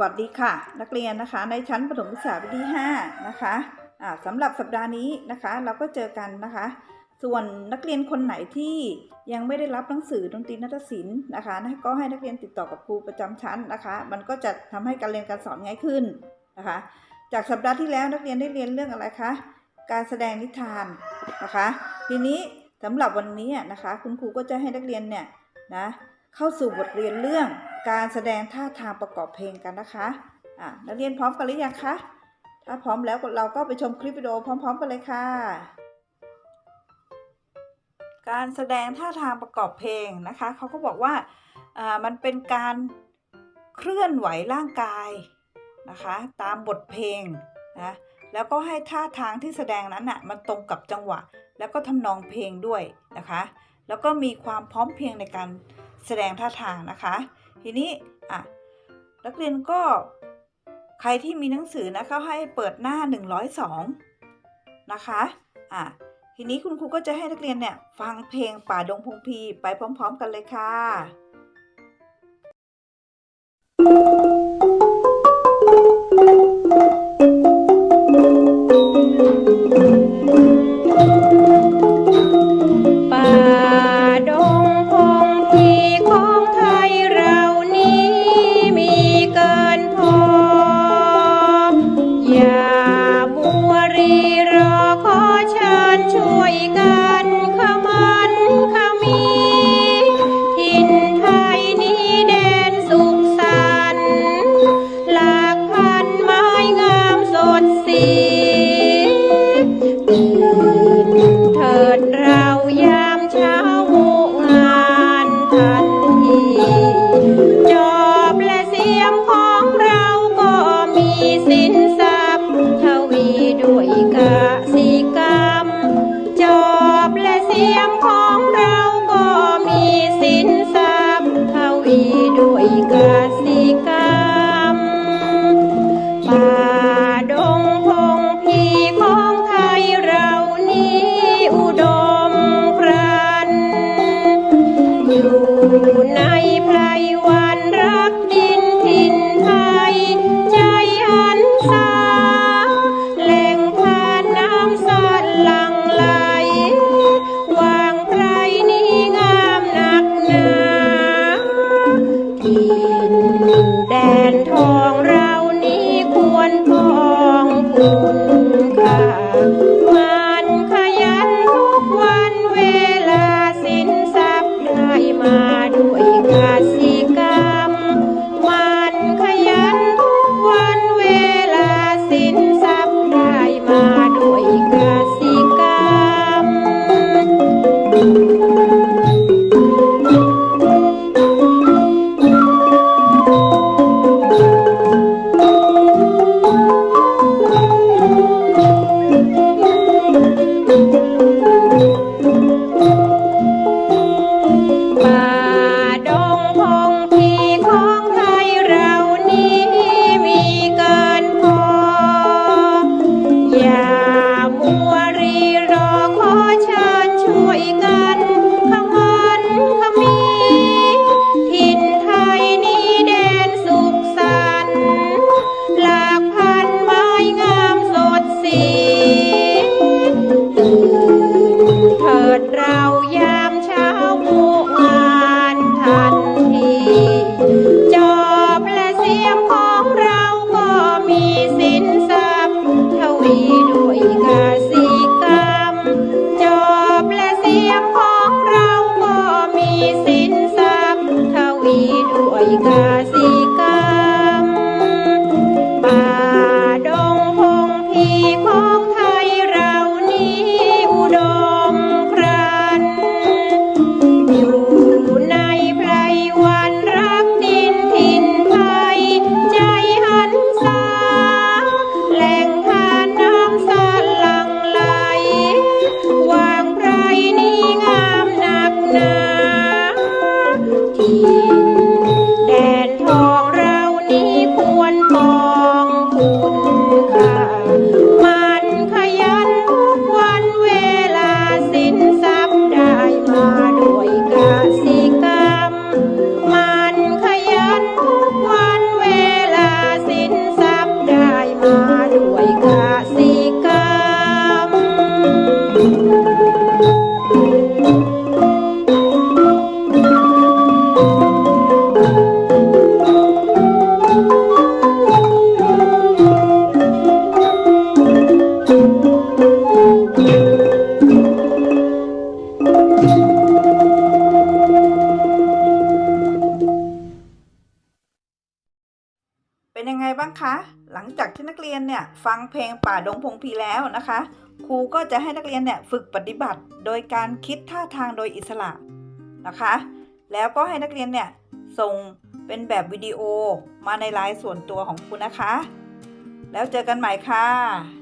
วัสดีค่ะ นักเรียนนะคะ ในชั้นประถมศึกษาปีที่5นะคะอ่าสำหรับสัปดาห์นี้นะคะ เราก็เจอกันนะคะ ส่วนนักเรียนคนไหนที่ยังไม่ได้รับหนังสือดนตรีนาฏศิลป์นะคะ ก็ให้นักเรียนติดต่อกับครูประจำชั้นนะคะ มันก็จะทำให้การเรียนการสอนง่ายขึ้นนะคะ จากสัปดาห์ที่แล้วนักเรียนได้เรียนเรื่องอะไรคะการแสดงนิทานนะคะ ทีนี้สำหรับวันนี้นะคะ คุณครูก็จะให้นักเรียนเนี่ยนะเข้าสู่บทเรียนเรื่อง การแสดงท่าทางประกอบเพลงกันนะคะอะนักเรียนพร้อมกันหรือยังคะ ถ้าพร้อมแล้วเราก็ไปชมคลิปวิดีโอพร้อม ๆ กันเลยค่ะ การแสดงท่าทางประกอบเพลงนะคะเขาก็บอกว่าอ่ามันเป็นการเคลื่อนไหวร่างกายนะคะตามบทเพลงนะแล้วก็ให้ท่าทางที่แสดงนั้นน่ะมันตรงกับจังหวะ แล้วก็ทำนองเพลงด้วยนะคะ แล้วก็มีความพร้อมเพรียงในการแสดงท่าทางนะคะ ทีนี้อะนักเรียนก็ใครที่มีหนังสือนะเขาให้เปิดหน้า 102 นะคะอะทีนี้คุณครูก็จะให้นักเรียนเนี่ยฟังเพลงป่าดงพงพีไปพร้อม ๆ กันเลยค่ะ ป่า I see. เป็นยังไงบ้างคะ หลังจากที่นักเรียนเนี่ยฟังเพลงป่าดงพงพีแล้วนะคะ ครูก็จะให้นักเรียนเนี่ยฝึกปฏิบัติ โดยการคิดท่าทางโดยอิสระนะคะ แล้วก็ให้นักเรียนเนี่ยส่งเป็นแบบวิดีโอมาในไลน์ส่วนตัวของครูนะคะ แล้วเจอกันใหม่ค่ะ